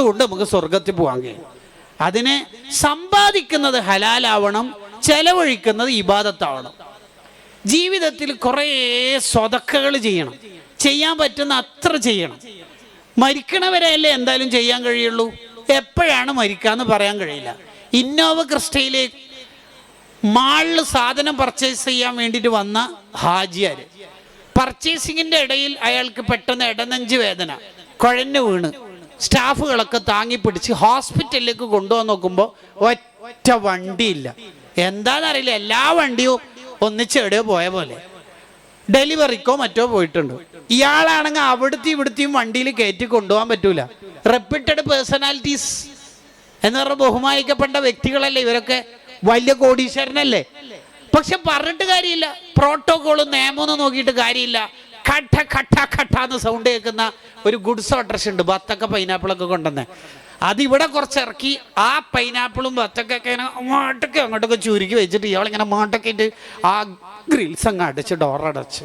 കൊണ്ട് നമുക്ക് സ്വർഗത്തിൽ പോകാൻ കഴിയും. അതിനെ സമ്പാദിക്കുന്നത് ഹലാലാവണം ചെലവഴിക്കുന്നത് ഇബാദത്താവണം. ജീവിതത്തിൽ കുറേ സ്വതക്കകൾ ചെയ്യണം. ചെയ്യാൻ പറ്റുന്ന അത്ര ചെയ്യണം. മരിക്കണവരെയല്ലേ എന്തായാലും ചെയ്യാൻ കഴിയുള്ളൂ? എപ്പോഴാണ് മരിക്കാന്ന് പറയാൻ കഴിയില്ല. ഇന്നോവ ക്രിസ്റ്റയിലെ മാളിൽ സാധനം പർച്ചേസ് ചെയ്യാൻ വേണ്ടിയിട്ട് വന്ന ഹാജിയാർ പർച്ചേസിങ്ങിന്റെ ഇടയിൽ അയാൾക്ക് പെട്ടെന്ന് ഇടനെഞ്ച് വേദന കുഴഞ്ഞു വീണ്. സ്റ്റാഫുകളൊക്കെ താങ്ങി പിടിച്ച് ഹോസ്പിറ്റലിലേക്ക് കൊണ്ടുപോകാൻ നോക്കുമ്പോൾ ഒറ്റ വണ്ടിയില്ല. എന്താണെന്നറിയില്ല എല്ലാ വണ്ടിയും ഒന്നിച്ച് എവിടെയോ പോയ പോലെ. ഡെലിവറിക്കോ മറ്റോ പോയിട്ടുണ്ട്. ഇയാളാണെങ്കിൽ അവിടുത്തെ ഇവിടുത്തെയും വണ്ടിയിൽ കയറ്റി കൊണ്ടുപോകാൻ പറ്റൂല. റെപ്യൂട്ടഡ് പേഴ്സണാലിറ്റീസ് എന്ന് പറഞ്ഞ ബഹുമാനിക്കപ്പെട്ട വ്യക്തികളല്ലേ ഇവരൊക്കെ? വലിയ കോടീശ്വരനല്ലേ? പക്ഷെ പറഞ്ഞിട്ട് കാര്യമില്ല. പ്രോട്ടോകോളും നിയമമൊന്നും നോക്കിയിട്ട് കാര്യമില്ല. ഖട്ട ഖട്ട ഖട്ട എന്ന് സൗണ്ട് കേൾക്കുന്ന ഒരു ഗുഡ്സ് ഓട്ടർസ് ഉണ്ട്. ബത്തൊക്കെ പൈനാപ്പിളൊക്കെ കൊണ്ടുവന്ന്. അതിവിടെ കുറച്ച് ഇറക്കി. ആ പൈനാപ്പിളും ബത്തൊക്കെ ഇങ്ങനെ മാട്ടൊക്കെ അങ്ങോട്ടൊക്കെ ചുരുക്കി വെച്ചിട്ട് ഇയാളിങ്ങനെ മാട്ടൊക്കെ ഇട്ട് ആ ഗ്രിൽസ് അങ്ങ് അടച്ച് ഡോർ അടച്ച്.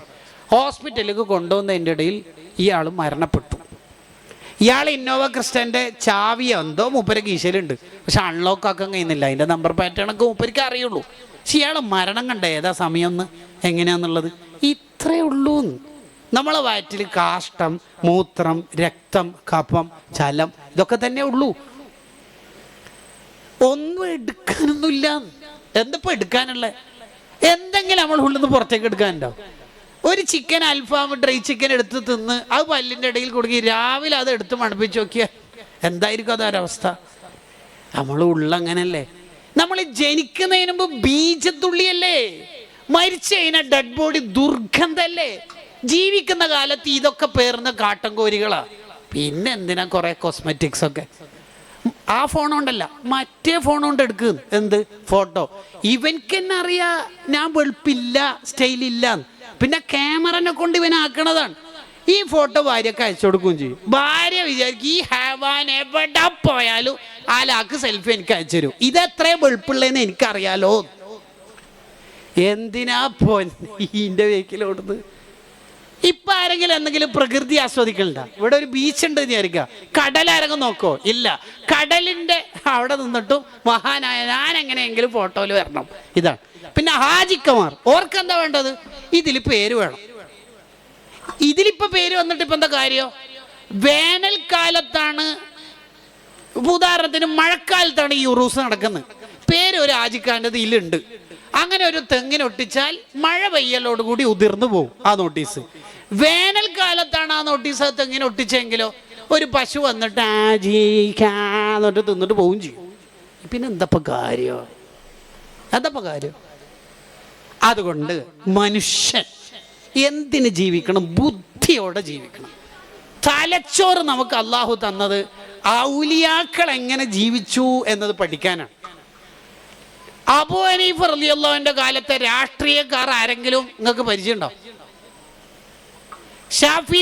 ഹോസ്പിറ്റലിലേക്ക് കൊണ്ടുവന്നതിന്റെ ഇടയിൽ ഇയാൾ മരണപ്പെട്ടു. ഇയാൾ ഇന്നോവ ക്രിസ്റ്റന്റെ ചാവി എന്തോ മൂപ്പര കീശയിലുണ്ട്. പക്ഷെ അൺലോക്ക് ആക്കാൻ കഴിയുന്നില്ല. അതിന്റെ നമ്പർ പാറ്റേണൊക്കെ ഒക്കെ മൂപ്പർക്ക് അറിയുള്ളൂ. പക്ഷെ ഇയാൾ മരണം കണ്ട ഏതാ സമയം എന്ന്? എങ്ങനെയാന്നുള്ളത്? ഇത്രേ ഉള്ളൂ നമ്മളെ വയറ്റിൽ കാഷ്ടം മൂത്രം രക്തം കഫം ചലം ഇതൊക്കെ തന്നെ ഉള്ളൂ. ഒന്നും എടുക്കാനൊന്നുമില്ല. എന്തപ്പോ എടുക്കാനുള്ള? എന്തെങ്കിലും നമ്മൾ ഉള്ളിൽ നിന്ന് പുറത്തേക്ക് എടുക്കാനുണ്ടോ? ഒരു ചിക്കൻ അൽഫാം ഡ്രൈ ചിക്കൻ എടുത്ത് തിന്ന് അത് പല്ലിന്റെ ഇടയിൽ കൊടുക്കി രാവിലെ അത് എടുത്ത് മണപ്പിച്ച് നോക്കിയാൽ എന്തായിരിക്കും അതൊരവസ്ഥ നമ്മൾ ഉള്ളങ്ങനല്ലേ നമ്മൾ ജനിക്കുന്നതിന് മുമ്പ് ബീജത്തുള്ളിയല്ലേ. മരിച്ചു കഴിഞ്ഞാൽ ഡെഡ് ബോഡി ദുർഗന്ധല്ലേ. ജീവിക്കുന്ന കാലത്ത് ഇതൊക്കെ പേർന്ന കാട്ടൻ കോരികളാ പിന്നെ എന്തിനാ കുറെ കോസ്മെറ്റിക്സ് ഒക്കെ? ആ ഫോൺ കൊണ്ടല്ല മറ്റേ ഫോൺ കൊണ്ട് എടുക്കും. എന്ത്? ഫോട്ടോ ഇവൻക്ക് തന്നെ അറിയാ ഞാൻ വെളുപ്പില്ല സ്റ്റൈലില്ല പിന്നെ ക്യാമറനെ കൊണ്ട് ഇവനാക്കണതാണ് ഈ ഫോട്ടോ ഭാര്യക്ക് അയച്ചു കൊടുക്കുകയും ചെയ്യും. ഭാര്യ വിചാരിക്കും ഈ ഹാവാൻ എവിടെ പോയാലും ആ ലാക്ക് സെൽഫി എനിക്ക് അയച്ചു തരും. ഇത് എത്ര വെളുപ്പുള്ളതെന്ന് എനിക്കറിയാലോ. എന്തിനാ പോ ഈന്റെ വേക്കിലോടുന്നത് ഇപ്പൊ ആരെങ്കിലും എന്തെങ്കിലും പ്രകൃതി ആസ്വദിക്കണ്ട ഇവിടെ ഒരു ബീച്ച് ഉണ്ട് വിചാരിക്കുക. കടലാരെങ്കിലും നോക്കോ? ഇല്ല. കടലിന്റെ അവിടെ നിന്നിട്ടും മഹാനായ ഞാൻ എങ്ങനെയെങ്കിലും ഫോട്ടോയിൽ വരണം. ഇതാണ്. പിന്നെ ഹാജിക്കമാർ. ഓർക്കെന്താ വേണ്ടത്? ഇതിൽ പേര് വേണം. ഇതിലിപ്പോ പേര് വന്നിട്ട് ഇപ്പൊ എന്താ കാര്യം? വേനൽക്കാലത്താണ് ഉദാഹരണത്തിന് മഴക്കാലത്താണ് ഈ ഉറൂസ് നടക്കുന്നത്. പേര് ഒരു ഹാജിക്കാന്റെ ഇതിലുണ്ട് അങ്ങനെ ഒരു തെങ്ങിനൊട്ടിച്ചാൽ മഴ പെയ്യലോടുകൂടി ഉതിർന്നു പോകും ആ നോട്ടീസ് വേനൽക്കാലത്താണ് ആ നോട്ടീസ് ആ തെങ്ങിന് ഒട്ടിച്ചെങ്കിലോ ഒരു പശു വന്നിട്ട് ആജീക്കാന്നിട്ട് തിന്നിട്ട് പോവും ചെയ്യും. പിന്നെ എന്തപ്പ കാര്യം? എന്തപ്പ കാര്യം? അതുകൊണ്ട് മനുഷ്യൻ എന്തിന് ജീവിക്കണം? ബുദ്ധിയോടെ ജീവിക്കണം. തലച്ചോറ് നമുക്ക് അള്ളാഹു തന്നത് ഔലിയാക്കൾ എങ്ങനെ ജീവിച്ചു എന്നത് പഠിക്കാനാണ്. അബു അനീഫ് റളിയല്ലാഹുവിന്റെ കാലത്തെ രാഷ്ട്രീയക്കാർ ആരെങ്കിലും നിങ്ങൾക്ക് പരിചയമുണ്ടോ? ഷാഫി